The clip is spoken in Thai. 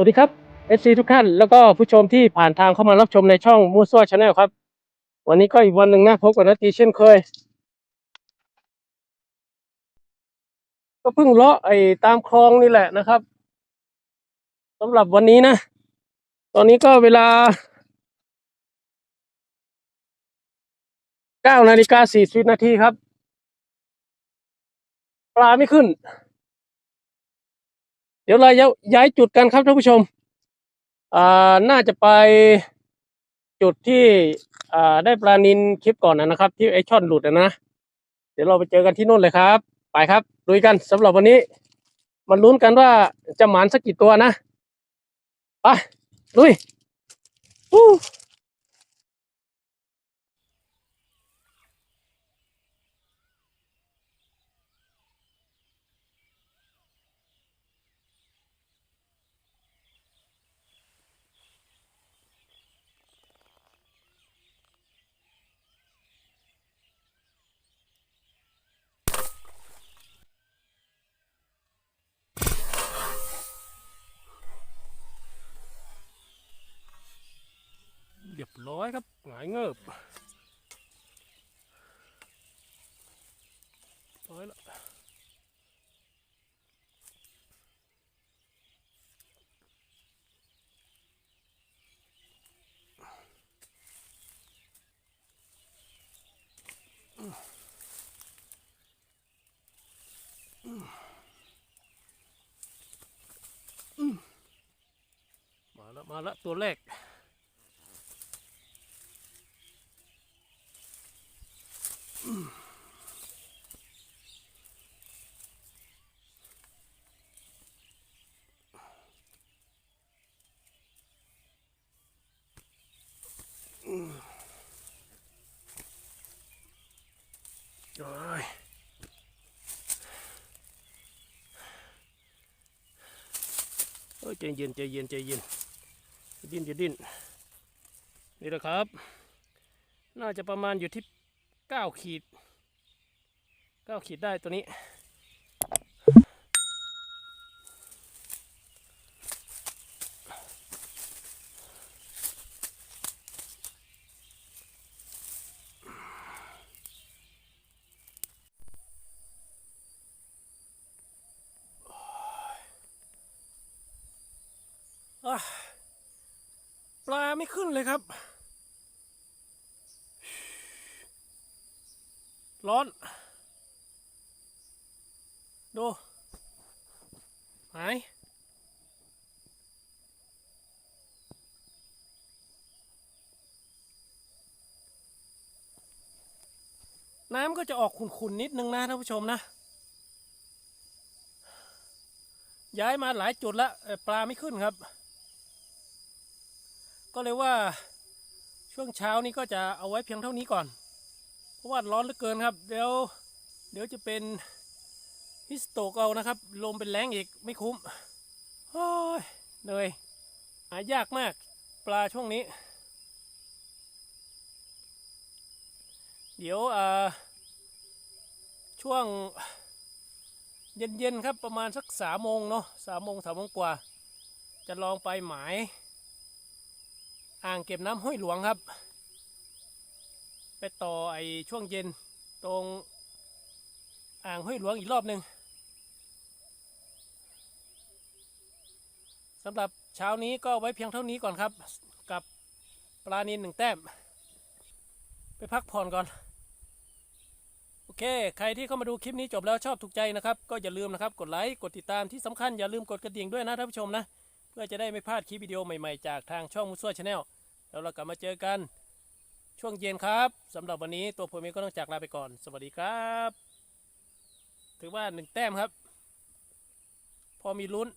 วัสดีครับเอซีทุกท่านแล้วก็ผู้ชมที่ผ่านทางเข้ามารับชมในช่องมูซัวชาแนลครับ วันนี้ก็อีกวันหนึ่งนะพบกับนาทีเช่นเคย ก็เพิ่งเลาะไอ้ตามคลองนี่แหละนะครับสำหรับวันนี้นะ ตอนนี้ก็เวลาเก้านาฬิกาสี่สิบนาทีครับ ปลาไม่ขึ้น เดี๋ยวเราย้ายจุดกันครับท่านผู้ชม อ่า น่าจะไปจุดที่ อ่า ได้ปลานินคลิปก่อนนะครับ ที่ไอช่อนหลุดอะนะ เดี๋ยวเราไปเจอกันที่นู่นเลยครับ ไปครับลุยกันสำหรับวันนี้มาลุ้นกันว่าจะหมานสักกี่ตัวนะ ไปลุยอู้ เรียบร้อย ครับหงายเงิบร้อยละมาแล้วมาแล้วตัวแรก โอ้ยโอ้ยใจเย็นใจเย็นใจเย็นดิ้นจะดิ้นนี่แหละครับ น่าจะประมาณอยู่ที่ เก้าขีดเก้าขีดได้ตัวนี้ ปลาไม่ขึ้นเลยครับ ร้อน ดู หาย น้ำก็จะออกขุ่นๆนิดนึงนะท่านผู้ชมนะ ย้ายมาหลายจุดแล้วปลาไม่ขึ้นครับ ก็เลยว่าช่วงเช้านี้ก็จะเอาไว้เพียงเท่านี้ก่อน เพราะว่าร้อนเหลือเกินครับ เดี๋ยวเดี๋ยวจะเป็นฮิสโตกเอานะครับ ลมเป็นแรงอีกไม่คุ้มโอ้ยเหนื่อยหายากมากปลาช่วงนี้ เดี๋ยวอ่าช่วงเย็นๆครับประมาณสักสามโมงเนาะสามโมงสามโมงกว่า จะลองไปหมาย อ่างเก็บน้ำห้วยหลวงครับ ไปต่อไอช่วงเย็นตรงอ่างห้วยหลวงอีกรอบหนึ่งสำหรับเช้านี้ก็ไว้เพียงเท่านี้ก่อนครับ กับปลานินหนึ่งแต้ม ไปพักผ่อนก่อน โอเค ใครที่เข้ามาดูคลิปนี้จบแล้วชอบถูกใจนะครับ ก็อย่าลืมนะครับ กดไลค์กดติดตามที่สำคัญอย่าลืมกดกระดิ่งด้วยนะท่านผู้ชมนะ เพื่อจะได้ไม่พลาดคลิปวิดีโอใหม่ๆ จากทางช่องมุสวชาแนลแล้วเรากลับมาเจอกัน ช่วงเย็นครับสำหรับวันนี้ตัวผมเองก็ต้องจากลาไปก่อน สวัสดีครับ ถือว่าหนึ่งแต้มครับ พอมีลุ้น